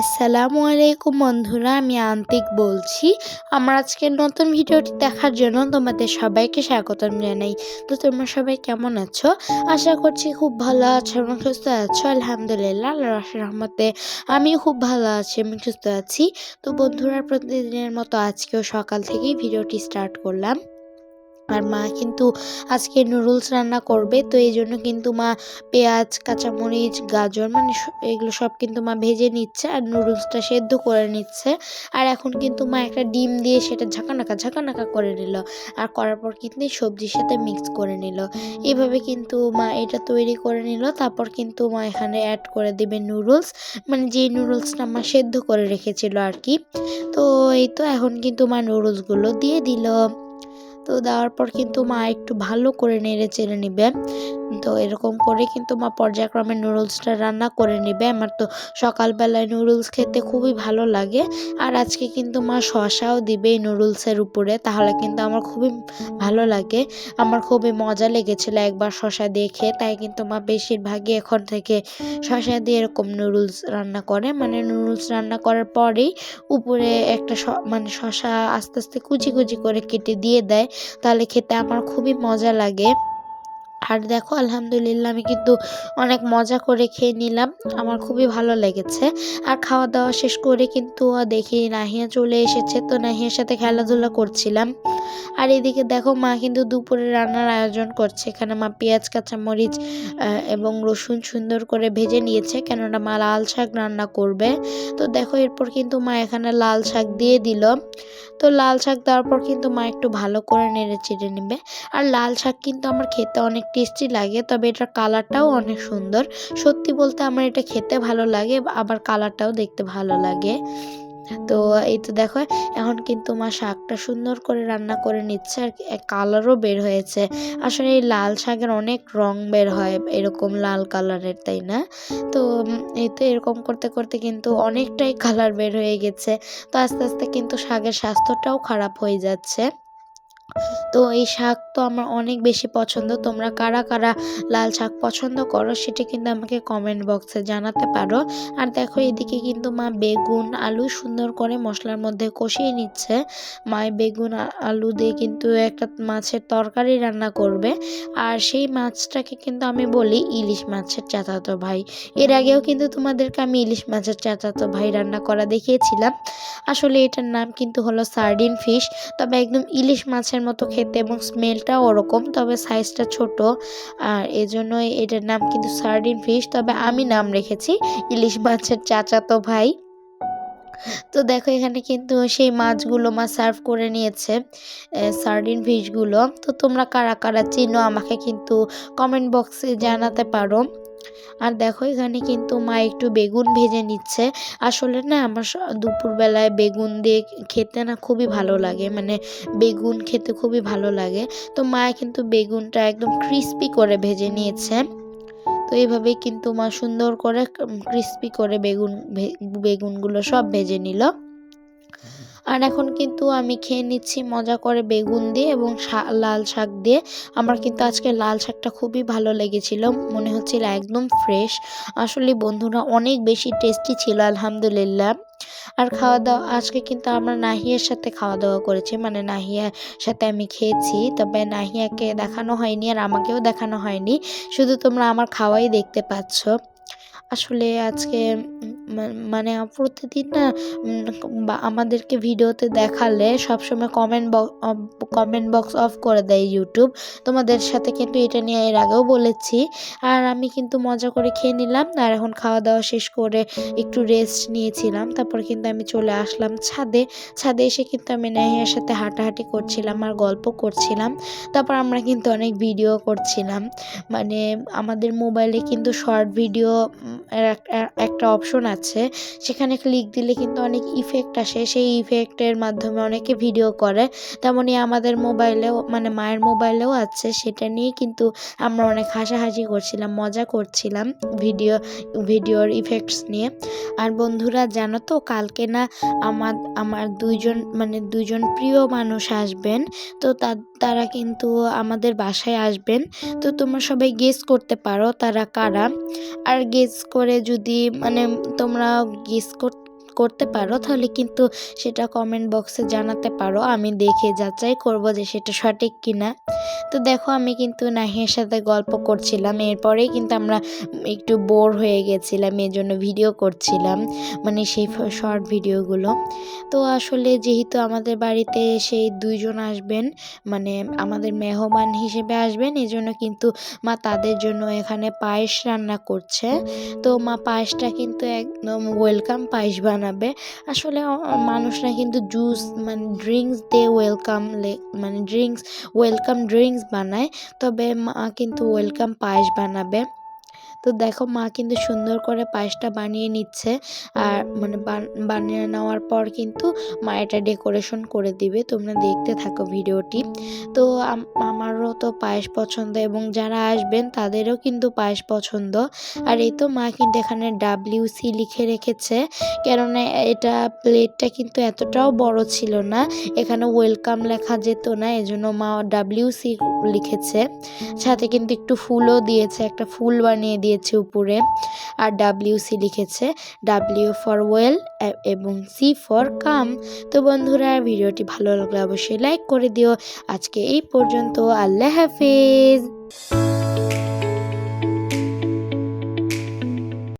আসসালামু আলাইকুম বন্ধুরা, আমি আন্তিক বলছি। আমার আজকের নতুন ভিডিওটি দেখার জন্য তোমাদের সবাইকে স্বাগতম জানাই। তো তোমরা সবাই কেমন আছো? আশা করছি খুব ভালো আছো এবং সুস্থ আছো। আলহামদুলিল্লাহ, আল্লাহর রহমতে আমিও খুব ভালো আছি এবং সুস্থ আছি। তো বন্ধুরা, প্রতিদিনের মতো আজকেও সকাল থেকেই ভিডিওটি স্টার্ট করলাম। আর মা কিন্তু আজকে নুডলস রান্না করবে, তো এই জন্য কিন্তু মা পেঁয়াজ, কাঁচামরিচ, গাজর মানে এগুলো সব কিন্তু মা ভেজে নিচ্ছে আর নুডলসটা সেদ্ধ করে নিচ্ছে। আর এখন কিন্তু মা একটা ডিম দিয়ে সেটা ঝাঁকানাকা ঝাঁকানাকা করে নিল আর করার পর কিন্তু সবজির সাথে মিক্স করে নিল। এভাবে কিন্তু মা এটা তৈরি করে নিল, তারপর কিন্তু মা এখানে অ্যাড করে দেবে নুডলস মানে যে নুডলসটা মা সেদ্ধ করে রেখেছিল আর কি। তো এই তো এখন কিন্তু মা নুডলসগুলো দিয়ে দিল। তো দেওয়ার পর কিন্তু মা একটু ভালো করে নেড়ে চেড়ে নিবে তো এরকম করে কিন্তু মা পর্যায়ক্রমে নুডলসটা রান্না করে নেবে। আমার তো সকালবেলায় নুডলস খেতে খুবই ভালো লাগে। আর আজকে কিন্তু মা শশাও দিবে এই নুডলসের উপরে। তাহলে কিন্তু আমার খুবই ভালো লাগে। আমার খুবই মজা লেগেছিল একবার শশা দেখে তাই কিন্তু মা বেশিরভাগই এখন থেকে শশা দিয়ে এরকম নুডলস রান্না করে। মানে নুডলস রান্না করার পরেই উপরে একটা মানে শশা আস্তে আস্তে কুচি কুচি করে কেটে দিয়ে দেয়। তাহলে খেতে আমার খুবই মজা লাগে। আর দেখো, আলহামদুলিল্লাহ আমি কিন্তু অনেক মজা করে খেয়ে নিলাম। আমার খুবই ভালো লেগেছে। আর খাওয়া দাওয়া শেষ করে কিন্তু দেখি নাহিয়া চলে এসেছে। তো নাহিয়ার সাথে খেলাধুলা করছিলাম। আর এদিকে দেখো, মা কিন্তু দুপুরে রান্নার আয়োজন করছে। এখানে মা পেঁয়াজ, কাঁচামরিচ এবং রসুন সুন্দর করে ভেজে নিয়েছে। কেননা মা লাল শাক রান্না করবে। তো দেখো, এরপর কিন্তু মা এখানে লাল শাক দিয়ে দিল। তো লাল শাক দেওয়ার পর কিন্তু মা একটু ভালো করে নেড়ে চেড়ে নেবে। আর লাল শাক কিন্তু আমার খেতে অনেক টেস্টি লাগে, তবে এটার কালারটাও অনেক সুন্দর। সত্যি বলতে আমার এটা খেতে ভালো লাগে, আবার কালারটাও দেখতে ভালো লাগে। তো এই তো দেখো, এখন কিন্তু মা শাকটা সুন্দর করে রান্না করে নিচ্ছে আর কালারও বের হয়েছে। আসলে এই লাল শাকের অনেক রং বের হয় এরকম লাল কালারের, তাই না? তো এই তো এরকম করতে করতে কিন্তু অনেকটাই কালার বের হয়ে গেছে। তো আস্তে আস্তে কিন্তু শাকের স্বাস্থ্যটাও খারাপ হয়ে যাচ্ছে। তো এই শাক তো আমার অনেক বেশি পছন্দ। তোমরা কারা কারা লাল শাক পছন্দ করো সেটা কিন্তু আমাকে কমেন্ট বক্সে জানাতে পারো। আর দেখো এদিকে কিন্তু মা বেগুন, আলু সুন্দর করে মশলার মধ্যে কষিয়ে নিচ্ছে। মা বেগুন আলু দিয়ে কিন্তু একটা মাছের তরকারি রান্না করবে। আর সেই মাছটাকে কিন্তু আমি বলি ইলিশ মাছের চাচাতো ভাই। এর আগেও কিন্তু তোমাদেরকে আমি ইলিশ মাছের চাচাতো ভাই রান্না করা দেখিয়েছিলাম। আসলে এটার নাম কিন্তু হলো সার্ডিন ফিশ তবে একদম ইলিশ মাছের মতো খেতে এবং স্মেলটাও ওরকম, তবে সাইজটা ছোট। আর এজন্যই এটার নাম কিন্তু সার্ডিন ফিশ তবে আমি নাম রেখেছি ইলিশ মাছের চাচাতো ভাই। তো দেখো এখানে কিন্তু সেই মাছগুলো মা সার্ভ করে নিয়েছে সার্ডিন ফিশগুলো তো তোমরা কারা কারা চিনো আমাকে কিন্তু কমেন্ট বক্সে জানাতে পারো। আর দেখো, এখানে কিন্তু মা একটু বেগুন ভেজে নিচ্ছে। আসলে না, আমার দুপুরবেলায় বেগুন দিয়ে খেতে না খুবই ভালো লাগে। মানে বেগুন খেতে খুবই ভালো লাগে। তো মা কিন্তু বেগুনটা একদম ক্রিস্পি করে ভেজে নিয়েছে। তো এইভাবেই কিন্তু মা সুন্দর করে ক্রিস্পি করে বেগুন বেগুনগুলো সব ভেজে নিল। আর এখন কিন্তু আমি খেয়ে নিচ্ছি মজা করে বেগুন দিয়ে এবং লাল শাক দিয়ে। আমার কিন্তু আজকে লাল শাকটা খুবই ভালো লেগেছিল, মনে হচ্ছিল একদম ফ্রেশ আসলে বন্ধুরা, অনেক বেশি টেস্টি ছিল, আলহামদুলিল্লাহ। আর খাওয়া দাওয়া, আজকে কিন্তু আমরা নাহিয়ার সাথে খাওয়া দাওয়া করেছি মানে নাহিয়ার সাথে আমি খেয়েছি। তবে নাহিয়াকে দেখানো হয়নি আর আমাকেও দেখানো হয়নি, শুধু তোমরা আমার খাওয়াই দেখতে পাচ্ছ। আসলে আজকে মানে প্রতিদিন না আমাদেরকে ভিডিওতে দেখালে সবসময় কমেন্ট কমেন্ট বক্স অফ করে দেয় ইউটিউব তোমাদের সাথে কিন্তু এটা নিয়ে এর আগেও বলেছি। আর আমি কিন্তু মজা করে খেয়ে নিলাম, আর এখন খাওয়া দাওয়া শেষ করে একটু রেস্ট নিয়েছিলাম। তারপর কিন্তু আমি চলে আসলাম ছাদে। ছাদে এসে কিন্তু আমি নাহিয়ার সাথে হাঁটাহাঁটি করছিলাম আর গল্প করছিলাম। তারপর আমরা কিন্তু অনেক ভিডিও করছিলাম। মানে আমাদের মোবাইলে কিন্তু শর্ট ভিডিও একটা অপশন আছে। সেখানে ক্লিক দিলে কিন্তু অনেক ইফেক্ট আসে। সেই ইফেক্টের মাধ্যমে অনেকে ভিডিও করে। তেমনই আমাদের মোবাইলেও মানে মায়ের মোবাইলেও আছে। সেটা নিয়ে কিন্তু আমরা অনেক হাসাহাসি করছিলাম, মজা করছিলাম ভিডিও ভিডিওর ইফেক্টস নিয়ে। আর বন্ধুরা, জানো তো, কালকে না আমার আমার দুইজন মানে দুইজন প্রিয় মানুষ আসবেন। তো তারা কিন্তু আমাদের বাসায় আসবেন। তো তোমরা সবাই গেস করতে পারো তারা কারা। আর গেস করে যদি মানে তোমরা গেস করতে পারো, তাহলে কিন্তু সেটা কমেন্ট বক্সে জানাতে পারো। আমি দেখে যাচাই করব যে সেটা সঠিক কিনা। তো দেখো আমি কিন্তু নাহিয়ার সাথে গল্প করছিলাম। এরপরেই কিন্তু আমরা একটু বোর হয়ে গেছিলাম এই জন্য ভিডিও করছিলাম মানে সেই শর্ট ভিডিওগুলো তো আসলে যেহেতু আমাদের বাড়িতে সেই দুইজন আসবেন মানে আমাদের মেহমান হিসেবে আসবেন এই জন্য কিন্তু মা তাদের জন্য এখানে পায়েস রান্না করছে। তো মা পায়েসটা কিন্তু একদম ওয়েলকাম পায়েস বানাবে। আসলে মানুষরা কিন্তু জুস মানে ড্রিঙ্কস দিয়ে ওয়েলকাম মানে ড্রিঙ্কস ওয়েলকাম ড্রিঙ্কস বানায় তবে মা কিন্তু ওয়েলকাম পায়েস বানাবে। তো দেখো মা কিন্তু সুন্দর করে পায়েসটা বানিয়ে নিচ্ছে আর মানে বানিয়ে নেওয়ার পর কিন্তু মা এটা ডেকোরেশন করে দিবে। তোমরা দেখতে থাকো ভিডিওটি। তো আমারও তো পায়েস পছন্দ এবং যারা আসবেন তাদেরও কিন্তু পায়েস পছন্দ। আর এই তো মা কিন্তু এখানে ডাব্লিউ সি লিখে রেখেছে। কেননা এটা প্লেটটা কিন্তু এতটাও বড় ছিল না, এখানে ওয়েলকাম লেখা যেত না, এজন্য মা ডাব্লিউ সি লিখেছে। সাথে কিন্তু একটু ফুলও দিয়েছে, একটা ফুল বানিয়ে দিয়ে দিয়েছে উপরে, আর ডাব্লিউ সি লিখেছে ডাব্লিউ ফর ওয়েল এবং সি ফর কাম তো বন্ধুরা, ভিডিওটি ভালো লাগলে অবশ্যই লাইক করে দিও। আজকে এই পর্যন্ত, আল্লাহ হাফিজ।